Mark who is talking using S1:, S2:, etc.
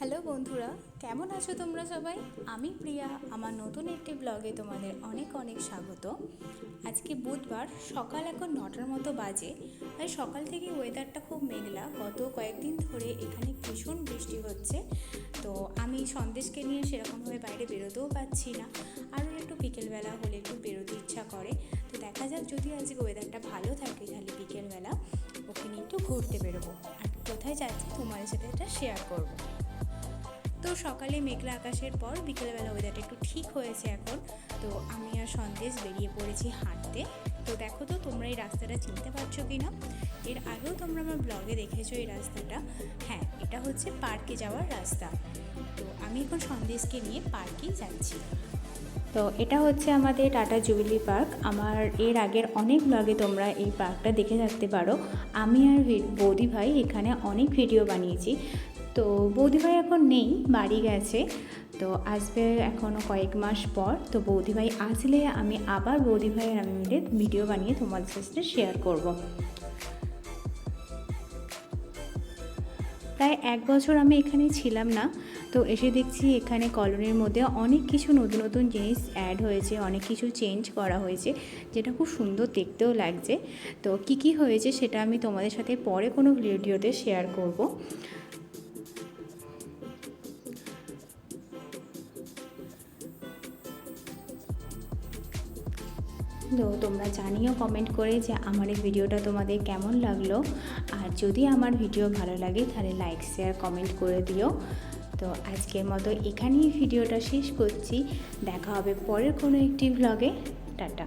S1: Hello বন্ধুরা, কেমন আছো তোমরা সবাই? আমি প্রিয়া, আমার নতুন একটি ব্লগে তোমাদের অনেক অনেক স্বাগত। আজকে বুধবার, সকাল এখন নটার মতো বাজে আর সকাল থেকে ওয়েদারটা খুব মেঘলা। গত কয়েকদিন ধরে এখানে ভীষণ বৃষ্টি হচ্ছে, তো আমি সন্দেশকে নিয়ে সেরকমভাবে বাইরে বেরোতেও পাচ্ছি না। আরও একটু বিকেলবেলা হলে একটু বেরোতে ইচ্ছা করে। তো দেখা যাক যদি আজকে ওয়েদারটা ভালো থাকে তাহলে বিকেলবেলা ওকে নিয়ে একটু ঘুরতে বেরোবো। আর কোথায় যাচ্ছি তোমাদের সাথে এটা শেয়ার করব। তো সকালে মেঘলা আকাশের পর বিকেলবেলা ওয়েদারটা একটু ঠিক হয়েছে এখন। তো আমি আর সন্দেশ বেরিয়ে পড়েছি হাঁটতে। তো দেখো তো, তোমরা এই রাস্তাটা চিনতে পারছ কি না এর আগেও তোমরা আমার ব্লগে দেখেছ এই রাস্তাটা। হ্যাঁ এটা হচ্ছে পার্কে যাওয়ার রাস্তা। তো আমি এখন সন্দেশকে নিয়ে পার্কেই যাচ্ছি। তো এটা হচ্ছে আমাদের টাটা জুবিলি পার্ক। আমার এর আগের অনেক ব্লগে তোমরা এই পার্কটা দেখে থাকতে পারো। আমি আর বৌদি ভাই এখানে অনেক ভিডিও বানিয়েছি। তো বৌদিভাই এখন নেই, বাড়ি গেছে। তো আসবে এখনও কয়েক মাস পর। তো বৌদিভাই আসলে আমি আবার বৌদি ভাই আর আমি মিলে ভিডিও বানিয়ে তোমাদের সাথে শেয়ার করব। প্রায় এক বছর আমি এখানে ছিলাম না। তো এসে দেখছি এখানে কলোনির মধ্যে অনেক কিছু নতুন নতুন জিনিস অ্যাড হয়েছে, অনেক কিছু চেঞ্জ করা হয়েছে, যেটা খুব সুন্দর দেখতেও লাগছে। তো কি কি হয়েছে সেটা আমি তোমাদের সাথে পরে কোনো ভিডিওতে শেয়ার করব। তো তোমরা জানিও কমেন্ট করে যে আমার এই ভিডিওটা তোমাদের কেমন লাগল। আর যদি আমার ভিডিও ভালো লাগে, তাহলে লাইক শেয়ার কমেন্ট করে দিও। তো আজকের মতো এখানেই ভিডিওটা শেষ করছি। দেখা হবে পরের কোনো একটি ভ্লগে টাটা।